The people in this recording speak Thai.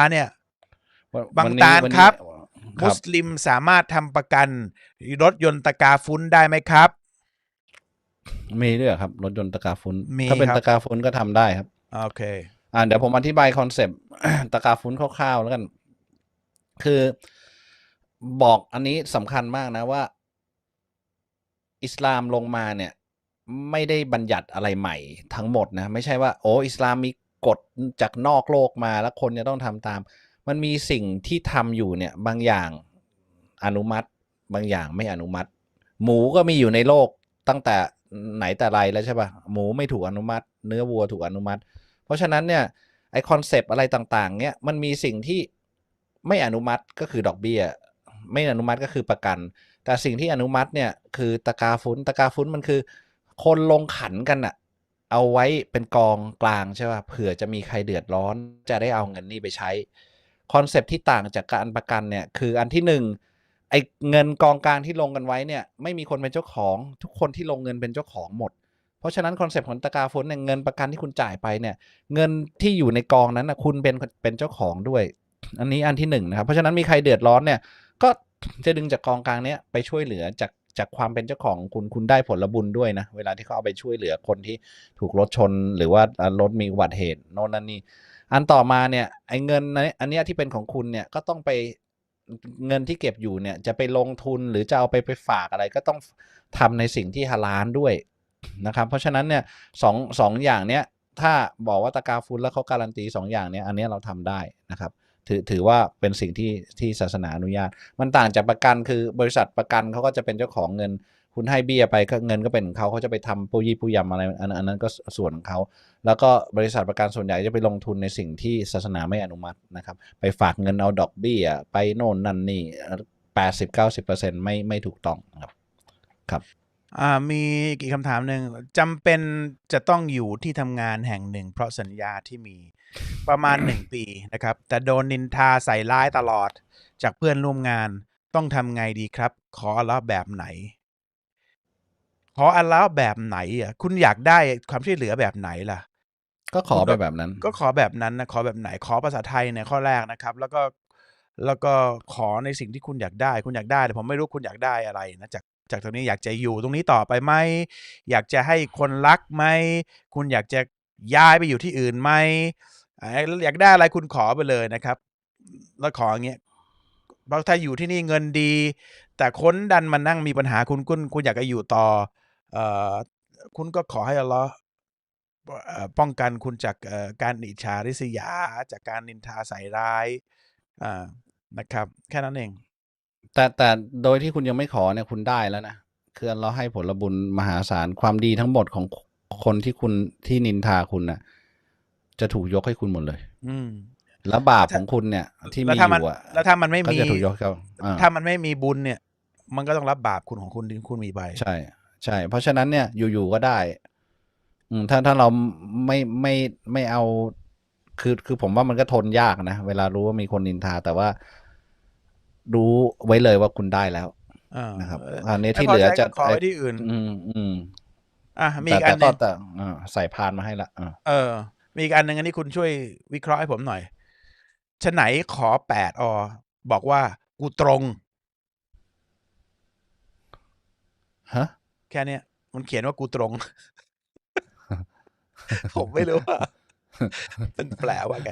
อันเนี่ยวันบางวันนี้ตาลวันนี้ครับคมุรับสลิมสามารถทำประกัน รถยนต์ตะกาฟุ้นได้ไหมครับ มีด้วยเหรอครับ รถยนต์ตะกาฟุ้นมีถ้าเป็นครับตะกาฟุ้นก็ทำได้ครับโอเค อ่าเดี๋ยวผมอธิบายคอนเซปต์ตะกาฟุ้นคร่าวๆแล้วกัน คือบอกอันนี้สำคัญมากนะว่า อิสลามลงมาเนี่ย ไม่ได้บัญญัติอะไรใหม่ทั้งหมดนะ ไม่ใช่ว่า โอ้อิสลามมี กฎจากนอกโลกมาแล้วคนจะต้องทำตาม มันมีสิ่งที่ทำอยู่เนี่ยบางอย่างอนุมัติ บางอย่างไม่อนุมัติ หมูก็มีอยู่ในโลกตั้งแต่ไหนแต่ไรแล้วใช่ปะหมูไม่ถูกอนุมัติ เนื้อวัวถูกอนุมัติ เพราะฉะนั้นเนี่ยไอคอนเซปต์อะไรต่างๆ เนี่ยมันมีสิ่งที่ไม่อนุมัติก็คือดอกเบี้ย ไม่อนุมัติก็คือประกัน แต่สิ่งที่อนุมัติเนี่ยคือตะกาฟุ้นตะกาฟุ้นมันคือ คนลงขันกันอะ เอาไว้เป็นกองกลางใช่ป่ะเผื่อจะมีใครเดือดร้อนจะได้เอาเงินนี่ไปใช้คอนเซปที่ต่างจากการประกันเนี่ยคืออันที่หนึ่งไอ้เงินกองกลางที่ลงกันไว้เนี่ยไม่มีคนเป็นเจ้าของ ทุกคนที่ลงเงินเป็นเจ้าของหมด เพราะฉะนั้นคอนเซปต์ของตะกาฟุ้นเนี่ยเงินประกันที่คุณจ่ายไปเนี่ยเงินที่อยู่ในกองนั้นนะคุณเป็นเป็นเจ้าของด้วย อันนี้อันที่หนึ่งนะครับเพราะฉะนั้นมีใครเดือดร้อนเนี่ยก็จะดึงจากกองกลางเนี้ยไปช่วยเหลือจาก จากความเป็นเจ้าของคุณคุณได้ผลบุญด้วยนะ เวลาที่เขาเอาไปช่วยเหลือคนที่ถูกรถชน หรือว่ารถมีอุบัติเหตุโน่นนั่นนี่อันต่อมาเนี่ยไอ้เงินอันอันเนี้ยที่เป็นของคุณเนี่ยก็ต้องไปเงินที่เก็บอยู่เนี่ยจะไปลงทุนหรือจะเอาไปไปฝากอะไรก็ต้องทำในสิ่งที่ฮาลาลด้วยนะครับ เพราะฉะนั้นเนี่ยสองสองอย่างเนี้ยถ้าบอกว่าตะกาฟุนแล้วเขาการันตีสองอย่างเนี้ยอันนี้เราทำได้นะครับ ถือถือว่าเป็นสิ่งที่ที่ศาสนาอนุญาต มันต่างจากประกันคือบริษัทประกันเขาก็จะเป็นเจ้าของเงิน คุณให้เบี้ยไปก็เงินก็เป็นของเขาเขาจะไปทำปูยี่ปูยำอะไรอันอันนั้นก็ส่วนของเขา แล้วก็บริษัทประกันส่วนใหญ่จะไปลงทุนในสิ่งที่ศาสนาไม่อนุมัตินะครับ ไปฝากเงินเอาดอกเบี้ย ไปโน่นนั่นนี่แปดสิบเก้าสิบเปอร์เซ็นต์ไม่ไม่ถูกต้องครับครับ อ่ามีอีกคำถามหนึ่งจำเป็นจะต้องอยู่ที่ทำงานแห่งหนึ่ง เพราะสัญญาที่มีประมาณหนึ่งปีนะครับ แต่โดนนินทาใส่ร้ายตลอดจากเพื่อนร่วมงานต้องทำไงดีครับ ขออัลเลาะห์แบบไหน ขออัลเลาะห์แบบไหนอะคุณอยากได้ความช่วยเหลือแบบไหนล่ะ ก็ขอไปแบบนั้น ก็ขอแบบนั้นนะขอแบบไหนขอภาษาไทยในข้อแรกนะครับ แล้วก็แล้วก็ขอในสิ่งที่คุณอยากได้ คุณอยากได้แต่ผมไม่รู้คุณอยากได้อะไรนะจาก จากตรงนี้อยากจะอยู่ตรงนี้ต่อไปไหมอยากจะให้คนรักไหมคุณอยากจะย้ายไปอยู่ที่อื่นไหมอยากได้อะไรคุณขอไปเลยนะครับ แล้วขออย่างเงี้ยเพราะถ้าอยู่ที่นี่เงินดี แต่คนดันมานั่งมีปัญหาคุณคุณคุณอยากจะอยู่ต่อเอ่อคุณก็ขอให้อัลลอฮ์ป้องกันคุณจากการอิจฉาริษยา จากการนินทาใส่ร้ายนะครับ แค่นั้นเอง แต่แต่โดยที่คุณยังไม่ขอเนี่ยคุณได้แล้วนะคือเราให้ผลบุญมหาศาลความดีทั้งหมดของคนที่คุณที่นินทาคุณน่ะ จะถูกยกให้คุณหมดเลย อืมแล้วบาปของคุณเนี่ย ที่แล้วมีถ้าอมันยู่อะแล้วถ้ามันไม่ก็มีจะถูกยกให้เขาอ่าถ้ามันไม่มีบุญเนี่ย มันก็ต้องรับบาปคุณของคุณที่คุณมีไปใช่ ใช่ เพราะฉะนั้นเนี่ยอยู่ๆก็ได้ อืมถ้าถ้าเราไม่ไม่ไม่เอาคือคือผมว่ามันก็ทนยากนะ เวลารู้ว่ามีคนนินทา แต่ว่า รู้ไว้เลยว่าคุณได้แล้วอ่านะครับเอออันนี้ไม่ที่พอเหลือใจจะก็ขอไว้ที่อื่น อืมอืมอะมีแต่อีกอัแต่นหก็นึ่งแต่อ่าใส่พานมาให้ละอ่าเออ มีอีกอันหนึ่งอันนี้คุณช่วยวิเคราะห์ให้ผมหน่อยฉะไหนขอแปดอบอกว่ากูตรงฮะแค่เนี้ยมันเขียนว่ากูตรง ผมไม่รู้ว่ามันแปลว่าไง